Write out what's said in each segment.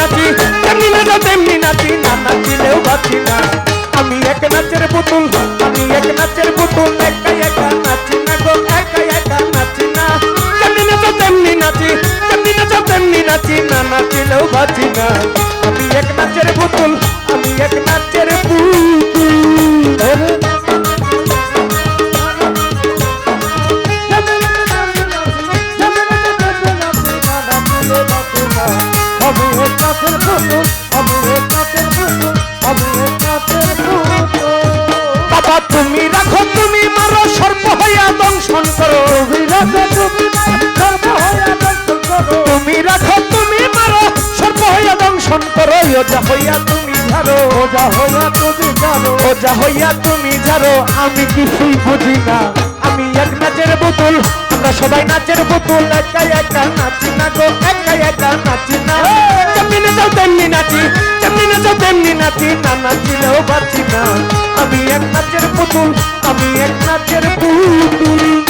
নাচি তেমনি নাচো তেমনি নাচি না নাচিলেও বাঁচি না আমি এক নাচের পুতুল আমি এক নাচের পুতুল একা একা নাচি না গো একা একা নাচি না তেমনি নাচো তেমনি নাচি তেমনি নাচো তেমনি নাচি না নাচিলেও বাঁচি না বাবা তুমি রাখো তুমি মারো সর্প হইয়া দংশন করো। তুমি রাখো তুমি সর্ব হইয়া দর্শন করো। তুমি রাখো তুমি মারো সর্প হইয়া দংশন করো। ওজা হইয়া তুমি ঝাড়ো ওজা হইয়া তুমি জানো ওজা হইয়া তুমি ঝাড়ো। আমি কিছুই বুঝি না। আমি এক নাচের পুতুল আমরা সবাই নাচের পুতুল, একা একা নাচি না গো, একা একা নাচি না। তেমনি যাও তেমনি নাচি তেমনি যাও তেমনি নাচি, না নাচিলেও বাঁচি না। আমি এক নাচের পুতুল, আমি এক নাচের পুতুল।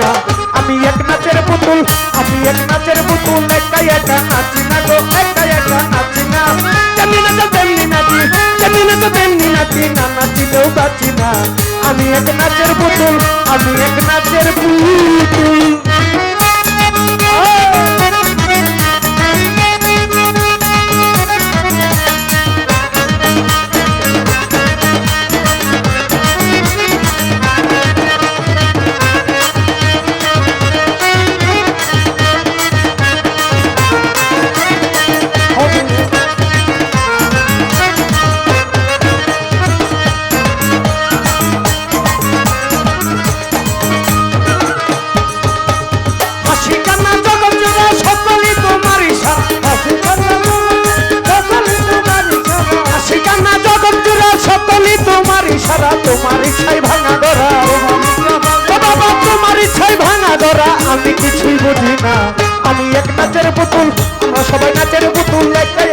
না। আমি এক নাচের পুতুল, আমি এক নাচের পুতুল একা একা নাচি না গো একা একা নাচি না। তেমনি নাচো তেমনি নাচি তেমনি নাচো তেমনি নাচি, না নাচিলেও বাঁচি না। আমি এক নাচের পুতুল, আমি এক নাচের পুতুল। ইশারা তোমার ইচ্ছাই ভাঙা ধরা বাবা, তোমার ইচ্ছাই ভাঙা ধরা, আমি কিছুই বুঝি না। আমি এক নাচের পুতুল, আমরা সবাই নাচের পুতুল একা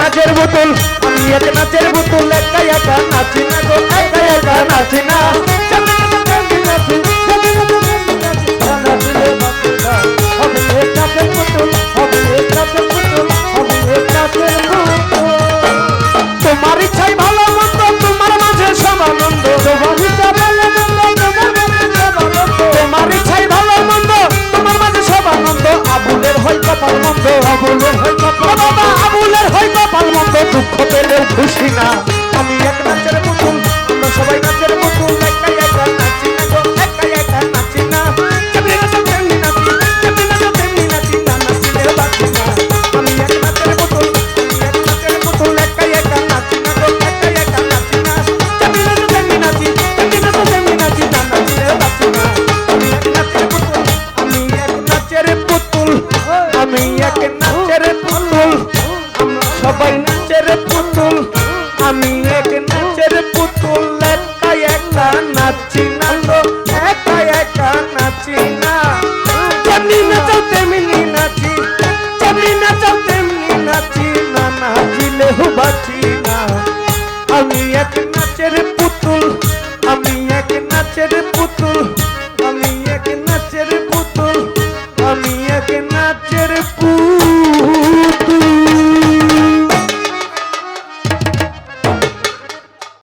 নাচের বোতল আমি এক নাচের বোতল একা না। আমি এক নাচের পুতুল আমরা সবাই নাচের পুতুল একা একা নাচি না গো, একা একা নাচি না। যেমনি নাচো তেমনি নাচি যেমনি নাচো তেমনি নাচি না। নাচিলে বাঁচি না। আমি সবাই নাচের পুতুল। আমি এক নাচের পুতুল একা একা নাচি না গো একা একা নাচি না। যেমনি নাচাও তেমনি নাচি, যেমনি নাচাও তেমনি নাচি না, নাচিলে বাঁচি না। আমি এক নাচের পুতুল, আমি এক নাচের পুতুল, আমি এক নাচের পুতুল, আমি এক নাচের